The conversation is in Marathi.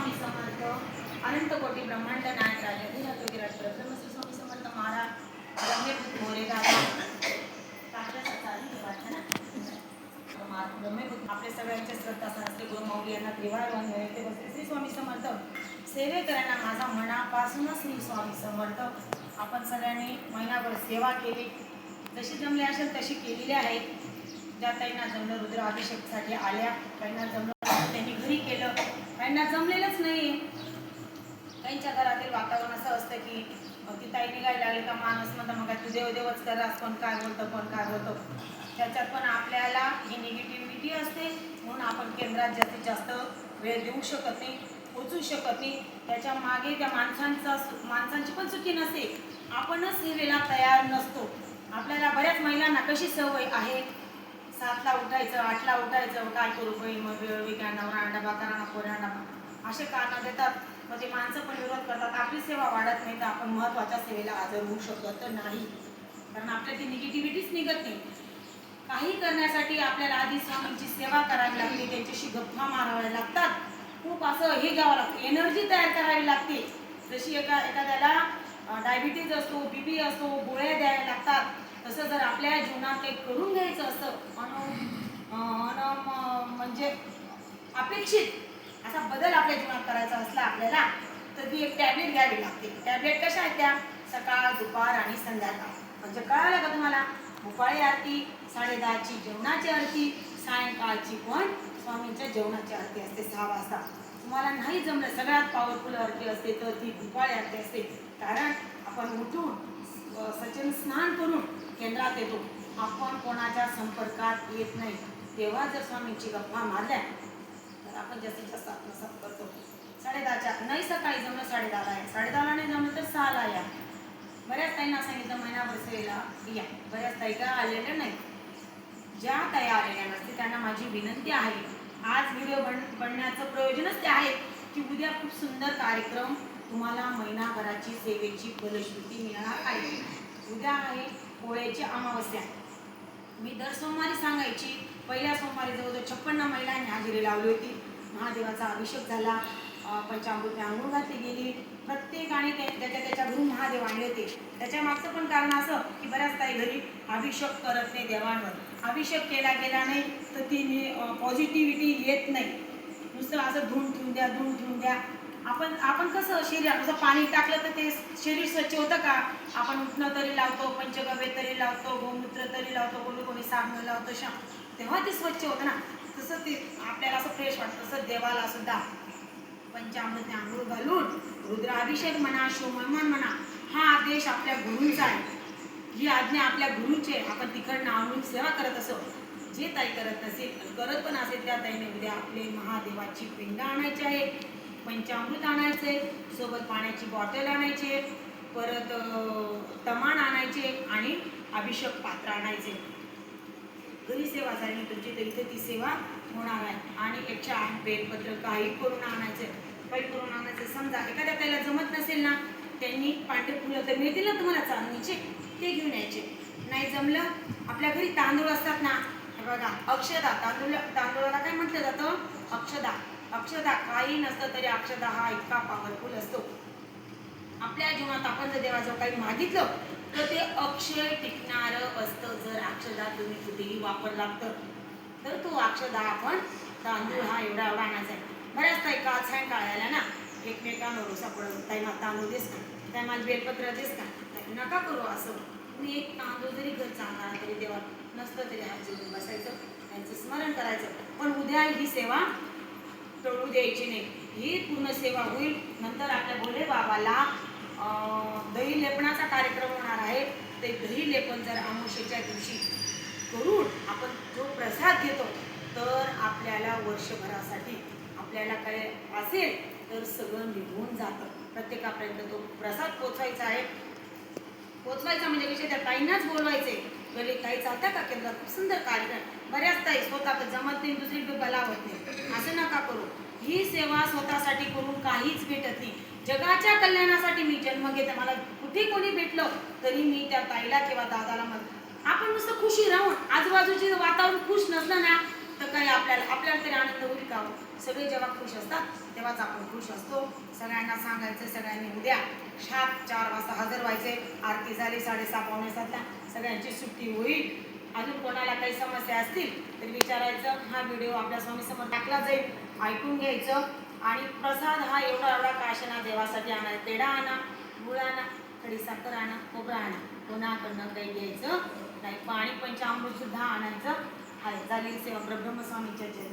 स्वामी समर्थ अनंत कोटी ब्रह्मांड नायक राजा धीराज विराट श्री स्वामी समर्थ महाराज रम्य मोरे आपल्या सगळ्यांचे श्रद्धा शास्त्री गुरुमौली यांना त्रिवार ते बसले श्री स्वामी समर्थ सेवेकरांना माझा मनापासूनच श्री स्वामी समर्थ. आपण सगळ्यांनी महिनाभर सेवा केली. जशी जमली असेल तशी केलेली आहे. ज्या ताईंना जमलं रुद्र अभिषेकसाठी आल्या काहींना जमलं त्यांनी घरी केलं. त्यांना जमलेलंच नाही त्यांच्या घरातील वातावरण असं असतं की अं, ती ताई निघायला लागली का माणूस? म्हणता मग काय तू देवदेवच करास कोण काय बोलतो कोण काय बोलतो. त्याच्यात पण आपल्याला ही निगेटिव्हिटी असते. म्हणून आपण केंद्रात जास्तीत जास्त वेळ देऊ शकत नाही पोचू शकत नाही. त्याच्यामागे त्या माणसांचा माणसांची पण चुकी नसते. आपणच सेवेला तयार नसतो. आपल्याला बऱ्याच महिलांना कशी सवय आहे? सातला उठायचं आठला उठायचं काय करू बहीण मग वेळ अंडा नवरा डबा करा डबा असे कारणं देतात. मग ते माणसं पण विरोध करतात. आपली सेवा वाढत नाही तर आपण महत्त्वाच्या सेवेला हजर होऊ शकत नाही. कारण आपल्या ती निगेटिव्हिटीच निघत नाही. काही करण्यासाठी आपल्याला आधी स्वामींची सेवा करावी लागते. त्यांच्याशी गप्पा माराव्या लागतात. खूप असं हे घ्यावं लागतं. एनर्जी तयार करावी लागते. जशी एका एखाद्याला डायबिटीज असतो बी पी असतो गोळ्या द्याव्या लागतात. जर आपल्या जीवनात काही करून घ्यायचं असतं म्हणून अन म्हणजे अपेक्षित असा बदल आपल्या जीवनात करायचा असला आपल्याला तर ती एक टॅबलेट घ्यावी लागते. टॅबलेट कशा आहेत त्या? सकाळ दुपार आणि संध्याकाळ. म्हणजे कळालं का तुम्हाला? भोपाळी आरती साडेदहाची जेवणाची आरती सायंकाळची पण स्वामींच्या जेवणाची आरती असते सहा वाजता. तुम्हाला नाही जमलं सगळ्यात पॉवरफुल आरती असते तर ती भोपाळी आरती असते. कारण आपण उठून सचिन सचन स्नान करून केंद्रात येतो. आपण कोणाच्या संपर्कात येत नाही. तेव्हा जर स्वामींची गप्पा मारल्या तर आपण जास्तीत जास्त आत्मसात करतो. साडेदहाच्या नाही सकाळी जमलं साडेदहाला आहे साडेदहाला नाही जमलं तर सहाला या. बऱ्याच ताईंना सांगितलं महिनाभर सेवेला या. बऱ्याच ताई काय आलेल्या नाही. ज्या ताई आलेल्या नसते त्यांना माझी विनंती आहे. आज व्हिडिओ बन बनण्याचं प्रयोजनच ते आहे की उद्या खूप सुंदर कार्यक्रम तुम्हाला महिनाभराची सेवेची फलश्रुती मिळणार आहे. उद्या आहे पोळ्याची अमावस्या. मी दर सोमवारी सांगायची पहिल्या सोमवारी जवळजवळ छप्पन्न महिलांनी हजेरी लावली होती. महादेवाचा अभिषेक झाला. अं, पंचामृती आंघोळ घातली गेली. प्रत्येकाने त्याच्या त्याच्या गुरु महादेव आणले होते. त्याच्या मागचं पण कारण असं की बऱ्याच ताई घरी अभिषेक करत नाही देवांवर. अभिषेक केला गेला नाही तर ती पॉझिटिव्हिटी येत नाही. नुसतं असं धुवून ठेवून द्या धुवून ठेवून द्या. आपण आपण कसं शरीर जसं पाणी टाकलं तर ते शरीर स्वच्छ होतं का? आपण उठणं तरी लावतो पंचगव्य तरी लावतो गोमूत्र तरी लावतो कोणी कोणी साबण लावतो शा. तेव्हा ते स्वच्छ होतं ना. तसं ते आपल्याला असं फ्रेश वाटतं तसं देवाला सुद्धा. पंचामृत आंघोळ घालून रुद्राभिषेक म्हणा शिवमन म्हणा हा आदेश आपल्या गुरूंचा आहे. ही आज्ञा आपल्या गुरुची आपण तिकडनं आणून सेवा करत असो. जे ताई करत नसेल करत पण असेल त्या ताईने उद्या आपले महादेवाची पिंड आणायची आहे. पंचामृत आणायचे सोबत पाण्याची बॉटल आणायचे परत तमाण आणायचे आणि अभिषेक पात्र आणायचे. घरी सेवा झाली तुमची तर इथे ती सेवा होणार आहे. आणि एकशे आठ बेलपत्र काही करून आणायचे. काही करून आणायचे. समजा एखाद्या त्याला जमत नसेल ना त्यांनी पांढरे फुलं तर मिळतील ना तुम्हाला चांदणीचे ते घेऊन यायचे. नाही जमलं आपल्या घरी तांदूळ असतात ना बघा अक्षदा तांदूळ तांदूळाला काय म्हटलं जातं? अक्षदा. अक्षदा काही नसतं तरी अक्षदा हा इतका पॉवरफुल असतो. आपल्या जीवनात आपण जर देवाजवळ काही मागितलं तर ते अक्षय टिकणारं असतं. जर अक्षदा तुम्ही कुठेही वापरला तर. तर तो अक्षदा आपण तांदूळ हा एवढा एवढा आणायचा आहे. बऱ्याच ताई का छान काढायला ना एकमेकांवर रोसा पडत ताई मला तांदूळ देस का? ताई मला बेलपत्र देस का? ताई, नका करू असं. तुम्ही एक तांदूळ जरी घर चांगला तरी देवा नसतं तरी हा जीवन बसायचं त्यांचं स्मरण करायचं. पण उद्या ही सेवा टळू द्यायची नाही. ही पूर्ण सेवा होईल. नंतर आपल्या भोले बाबाला दही लेपणाचा कार्यक्रम होणार आहे. ते दही लेपन जर अमावस्येच्या दिवशी करून आपण जो प्रसाद घेतो तर आपल्याला वर्षभरासाठी आपल्याला काय असेल तर सगळं निघून जातं. प्रत्येकापर्यंत तो प्रसाद पोचवायचा आहे. पोचवायचा म्हणजे विषय त्या ताईंनाच बोलवायचे. गली ताई चालत्या का केंद्रात? खूप सुंदर कार्यक्रम. बऱ्याच ताई स्वतः तर जमत नाही दुसरी बलावत नाही. असं नका करू. ही सेवा स्वतःसाठी करून काहीच भेटत नाही. जगाच्या कल्याणासाठी मी जन्म घेते. मला कुठे कोणी भेटलं तरी मी त्या ताईला किंवा दादाला मत आपण नुसतं खुशी राहून आजूबाजूचे वातावरण खुश नसलं ना तर काही आपल्याला आपल्याला तरी आनंद होईल का हो? सगळे जेव्हा खुश असतात तेव्हाच आपण खुश असतो. सगळ्यांना सांगायचं सगळ्यांनी उद्या शाप चार वाजता हजर व्हायचे. आरती झाली साडेसहा पावणे सातला. सगळ्यांची सुट्टी होईल. अजून कोणाला काही समस्या असतील तर विचारायचं. हा व्हिडिओ आपल्या स्वामी समोर टाकला जाईल. ऐकून घ्यायचं. आणि प्रसाद हा एवढा एवढा काशना देवासाठी आणा. पेढा आणा गुळ आणा खडी साखर आणा खोबरं आणा. कोणाकडनं काही घ्यायचं नाही. पाणी पंचामृत सुद्धा आणायचं. आहे झाली सेवा. ब्रह्मस्वामीच्या जय